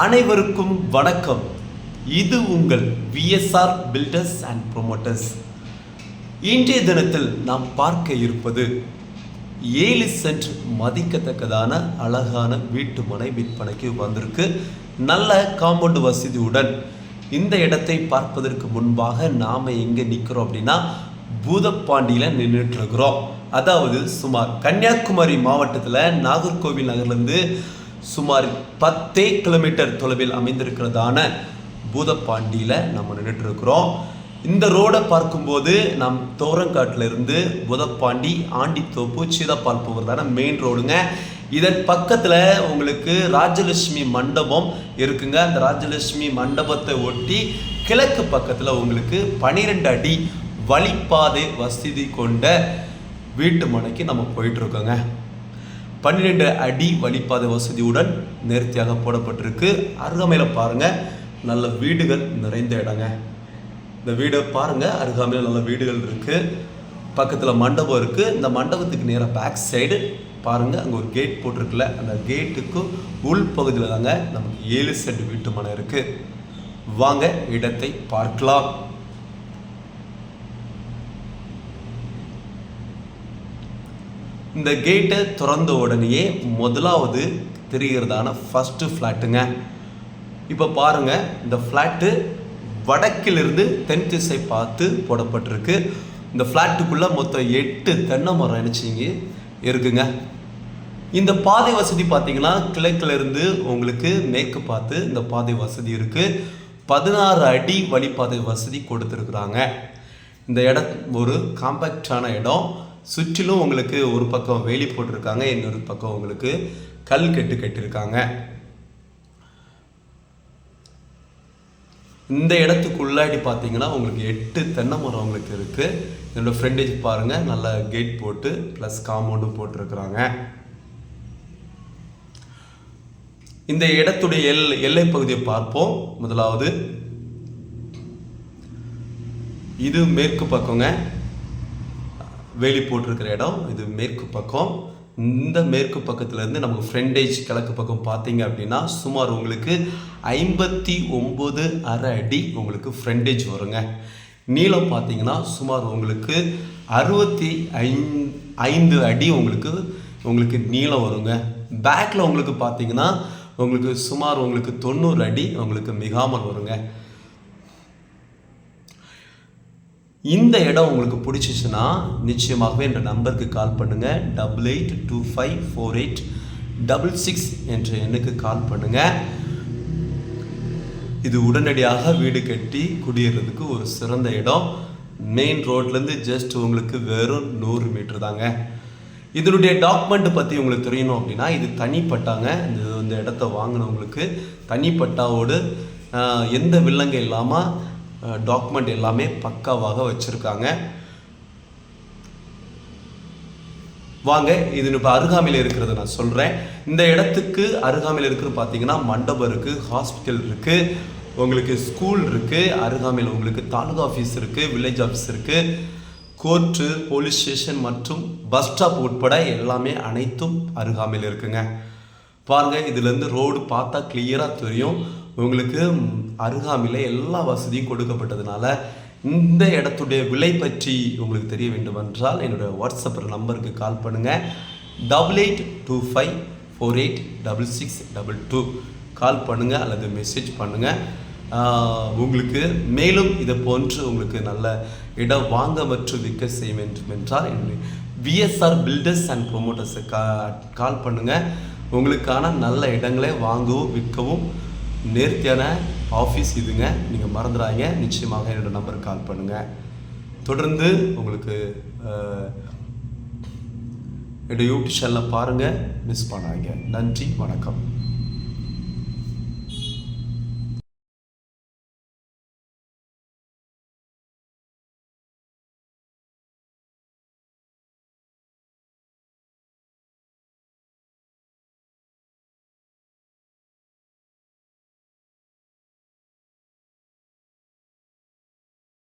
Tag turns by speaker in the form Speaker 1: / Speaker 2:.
Speaker 1: அனைவருக்கும் வணக்கம். இது உங்கள் விஎஸ்ஆர் பில்டர்ஸ் அண்ட் ப்ரொமோட்டர்ஸ் இன்றைய தினத்தில் நாம் பார்க்க இருப்பது ஏழு சென்ட் மதிக்கத்தக்கதான அழகான வீட்டு மனை விற்பனைக்கு வந்திருக்கு. நல்ல காம்பவுண்ட் வசதியுடன் இந்த இடத்தை பார்ப்பதற்கு முன்பாக நாம் எங்கே நிற்கிறோம் அப்படின்னா பூதப்பாண்டியில் நின்றுட்டு இருக்கிறோம். அதாவது சுமார் கன்னியாகுமரி மாவட்டத்தில் நாகர்கோவில் நகர்லேருந்து சுமார் பத்தே கிலோமீட்டர் தொலைவில் அமைந்திருக்கிறதான பூதப்பாண்டியில் நம்ம நின்றுட்டு இருக்கிறோம் இந்த ரோடை பார்க்கும்போது நம் தோரங்காட்டில் இருந்து புதப்பாண்டி ஆண்டித்தோப்பு சீதப்பால் போகிறதான மெயின் ரோடுங்க இதன் பக்கத்தில் உங்களுக்கு ராஜலட்சுமி மண்டபம் இருக்குங்க. அந்த ராஜலட்சுமி மண்டபத்தை ஒட்டி கிழக்கு பக்கத்தில் உங்களுக்கு பனிரெண்டு அடி வழிப்பாதை வசதி கொண்ட வீட்டு மனைக்கு நம்ம போயிட்டுருக்கோங்க. பன்னிரெண்டு அடி வழிப்பாதை வசதியுடன் நேர்த்தியாக போடப்பட்டிருக்கு. அருகாமையில் பாருங்கள் நல்ல வீடுகள் நிறைந்த இடங்க. இந்த வீடை பாருங்கள் அருகாமையில் நல்ல வீடுகள் இருக்குது பக்கத்தில் மண்டபம் இருக்குது இந்த மண்டபத்துக்கு நேராக பேக் சைடு பாருங்கள் அங்கே ஒரு கேட் போட்டிருக்குல்ல அந்த கேட்டுக்கு உள் பகுதியில் தாங்க நமக்கு ஏழு சென்ட் வீட்டு மனை இருக்குது வாங்க இடத்தை பார்க்கலாம். இந்த கேட்டை திறந்த உடனேயே முதலாவது தெரிகிறதான ஃபஸ்ட்டு ஃப்ளாட்டுங்க இப்போ பாருங்க இந்த ஃப்ளாட்டு வடக்கிலிருந்து தென் திசை பார்த்து போடப்பட்டிருக்கு. இந்த ஃப்ளாட்டுக்குள்ளே மொத்தம் எட்டு தென்னை மரம் நினச்சிங்க இருக்குங்க. இந்த பாதை வசதி பார்த்தீங்கன்னா கிழக்கிலிருந்து உங்களுக்கு மேற்கு பார்த்து இந்த பாதை வசதி இருக்குது பதினாறு அடி வழிபாதை வசதி கொடுத்துருக்குறாங்க. இந்த இடம் ஒரு காம்பேக்டான இடம். சுற்றிலும் உங்களுக்கு ஒரு பக்கம் வேலி போட்டிருக்காங்க இன்னொரு பக்கம் உங்களுக்கு கல் கெட்டு கட்டியிருக்காங்க இந்த இடத்துக்குள்ளாடி பார்த்தீங்கன்னா உங்களுக்கு எட்டு தென்னை மரம் உங்களுக்கு இருக்குது இதோட ஃப்ரெண்டேஜ் பாருங்கள் நல்ல கேட் போட்டு ப்ளஸ் காம்பவுண்டும் போட்டிருக்கிறாங்க. இந்த இடத்துடைய எல் எல்லை பகுதியை பார்ப்போம். முதலாவது இது மேற்கு பக்கங்க. வேலி போட்டிருக்கிற இடம் இது மேற்கு பக்கம். இந்த மேற்கு பக்கத்துலேருந்து நமக்கு ஃப்ரெண்டேஜ் கிழக்கு பக்கம் பார்த்தீங்க அப்படின்னா சுமார் உங்களுக்கு ஐம்பத்தி ஒம்பது அரை அடி உங்களுக்கு ஃப்ரெண்டேஜ் வருங்க. நீளம் பார்த்தீங்கன்னா சுமார் உங்களுக்கு அறுபத்தி ஐந்து அடி உங்களுக்கு உங்களுக்கு நீளம் வருங்க. பேக்கில் உங்களுக்கு பார்த்தீங்கன்னா உங்களுக்கு சுமார் உங்களுக்கு தொண்ணூறு அடி உங்களுக்கு மிகாமல் வருங்க. இந்த இடம் உங்களுக்கு பிடிச்சிச்சுன்னா நிச்சயமாகவே என்ற நம்பருக்கு கால் பண்ணுங்கள் double eight two five four eight double six என்ற எண்ணுக்கு கால் பண்ணுங்கள் இது உடனடியாக வீடு கட்டி குடியேறதுக்கு ஒரு சிறந்த இடம். மெயின் ரோட்லேருந்து ஜஸ்ட் உங்களுக்கு வெறும் நூறு மீட்டர் தாங்க. இதனுடைய டாக்குமெண்ட் பற்றி உங்களுக்கு தெரியணும் அப்படின்னா இது தனிப்பட்டாங்க. இந்த இந்த இடத்த வாங்கினவங்களுக்கு தனிப்பட்டாவோடு எந்த வில்லங்க இல்லாமல் டாக்குமெண்ட் எல்லாமே பக்காவாக வச்சுருக்காங்க. வாங்க இது இப்போ அருகாமையில் இருக்கிறத நான் சொல்கிறேன் இந்த இடத்துக்கு அருகாமையில் இருக்கிறது பார்த்தீங்கன்னா மண்டபம் இருக்குது ஹாஸ்பிட்டல் இருக்குது உங்களுக்கு ஸ்கூல் இருக்குது அருகாமையில் உங்களுக்கு தாலுகா ஆஃபீஸ் இருக்குது வில்லேஜ் ஆஃபீஸ் இருக்குது கோர்ட்டு போலீஸ் ஸ்டேஷன் மற்றும் பஸ் ஸ்டாப் உட்பட எல்லாமே அனைத்தும் அருகாமையில் இருக்குங்க. பாருங்கள் இதுலேருந்து ரோடு பார்த்தா கிளியராக தெரியும். உங்களுக்கு அருகாமையில் எல்லா வசதியும் கொடுக்கப்பட்டதுனால இந்த இடத்துடைய விலை பற்றி உங்களுக்கு தெரிய வேண்டும் என்றால் என்னுடைய வாட்ஸ்அப் நம்பருக்கு கால் பண்ணுங்கள் double eight two five four eight double six double two call பண்ணுங்கள் அல்லது மெசேஜ் பண்ணுங்கள் உங்களுக்கு மேலும் இதை போன்று உங்களுக்கு நல்ல இடம் வாங்க மற்றும் விற்க செய்ய வேண்டும் என்றால் என்னுடைய விஎஸ்ஆர் பில்டர்ஸ் அண்ட் ப்ரொமோட்டர்ஸை கா கால் பண்ணுங்கள் உங்களுக்கான நல்ல இடங்களை வாங்கவும் விற்கவும் நேர்த்தியான ஆஃபீஸ் இதுங்க. நீங்கள் மறந்துடாங்க நிச்சயமாக என்னோடய நம்பருக்கு கால் பண்ணுங்கள் தொடர்ந்து உங்களுக்கு என்னோடய யூடியூப் சேனலை பாருங்கள் மிஸ் பண்ணாங்க நன்றி. வணக்கம்.